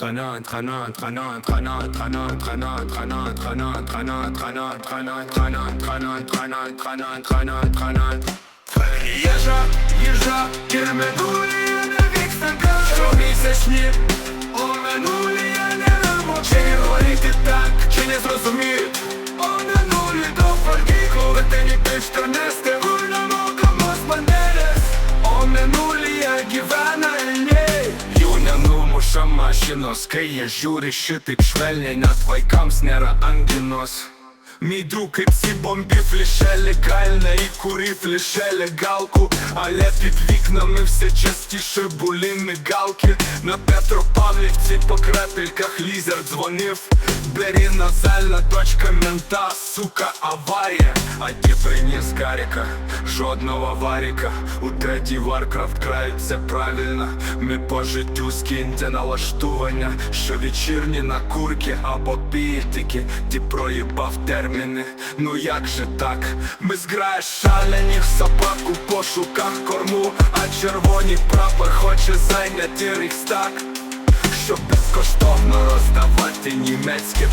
Granat, Granat, Granat, Granat, Granat, Granat, Granat, Granat, Granat, Granat, Granat, Granat, Granat, Granat, Granat, Granat, Granat. Їжа, їжа, і минулі не вік стакан Щомісячні, о минулі я не можу Чи не говорити так, чи не зрозуміють О минулі до фольги, коли ти не пишеш машинос Киє жюри шитик швельняй на твойкам снера ангенос Мій друг і ці бомбів лише легально і курив лише легалку. Але під вікнами все частіше були мигалки. На Петропавлівці по крапельках лізер дзвонив. Бері назальна точка мента, сука, аварія. А ті приніс каріка, жодного варіка У третій Варкрафт краю правильно Ми по життю скиньте налаштування Що вечірні на курки або пітики Ті проїбав терміни, ну як же так? Ми зграє шалених собак у пошуках корму А червоний прапор хоче зайняти рейхстаг Щоб безкоштовно роздавати німецьке.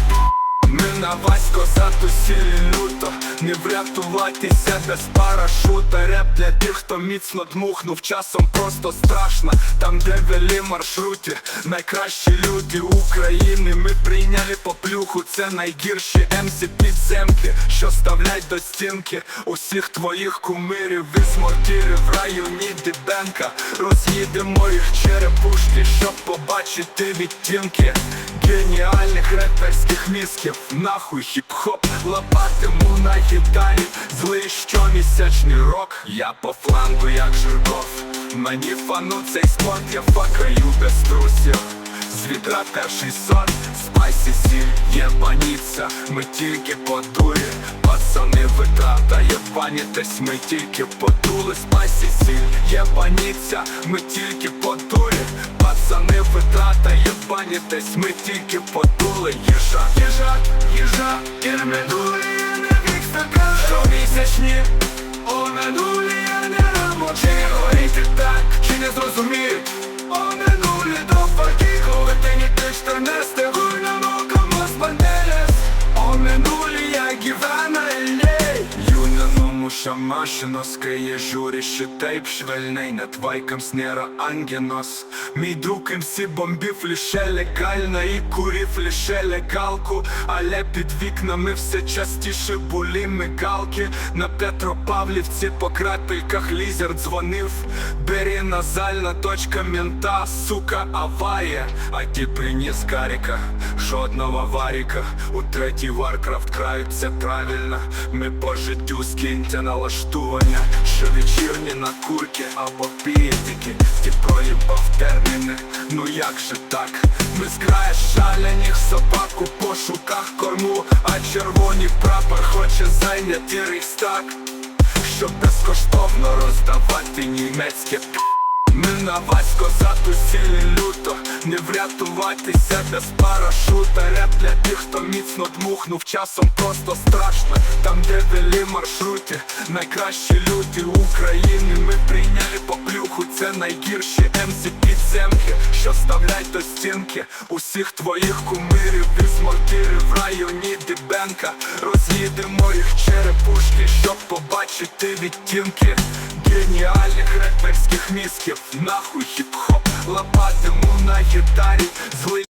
Ми на васько затусілі люто. Не врятуватися без парашута. Реп для тих, хто міцно дмухнув. Часом просто страшно. Там, де вели маршруті Найкращі люди України. Ми прийняли поплюху Це найгірші МС підземки Що ставлять до стінки Усіх твоїх кумирів. І смортірів В районі Дібенка Роз'їдемо їх черепушки Щоб побачити відтінки Геніальних реперських мізків. Нахуй хіп-хоп Лопатиму на гітарі. Злий щомісячний рок. Я по флангу як Жирков. Мені фану цей спорт Я факаю без трусів. З відра перший сон Давайся є паніця, ми тільки подує, пацани викрадає панітесь, ми тільки подули, спайсі сіль, є баніця, ми тільки подує, пацани витратає панітесь, ми тільки подули, їжа, їжа, їжа, і не дує, стака, вікстака, щомісячні, о не дує, не рамочі, горіти так, чи не зрозуміють, о не Шамашино скриє журіще тейп швельний Над вайком снера ангенос Мій друг МС бомбів лише легально І курив лише легалку. Але під вікнами все частіше були мигалки. На Петропавлівці по крапельках лізер дзвонив. Бері назальна точка мента, сука, аварія. А ті приніс каріка, жодного варіка. У третій Варкрафт краю це правильно. Ми по життю скиньте налаштування Що вечірні на курки або пітики Ті проїбав терміни, ну як же так? Ми зграє шалених собак у пошуках корму А червоний прапор хоче зайняти рейхстаг щоб безкоштовно роздавати німецьке. Ми на васько затусілі люто Не врятуватися без парашута для тих, хто міцно дмухнув. Часом просто страшно. Там, де вели маршруті Найкращі люди України. Ми прийняли поплюху Це найгірші МС підземки. Що ставлять до стінки Усіх твоїх кумирів і смортирів В районі Дібенка Роз'їдемо їх черепушки Щоб побачити відтінки Геніальних реперських мізків. Нахуй хіп-хоп Лопатиму на гітарі Злий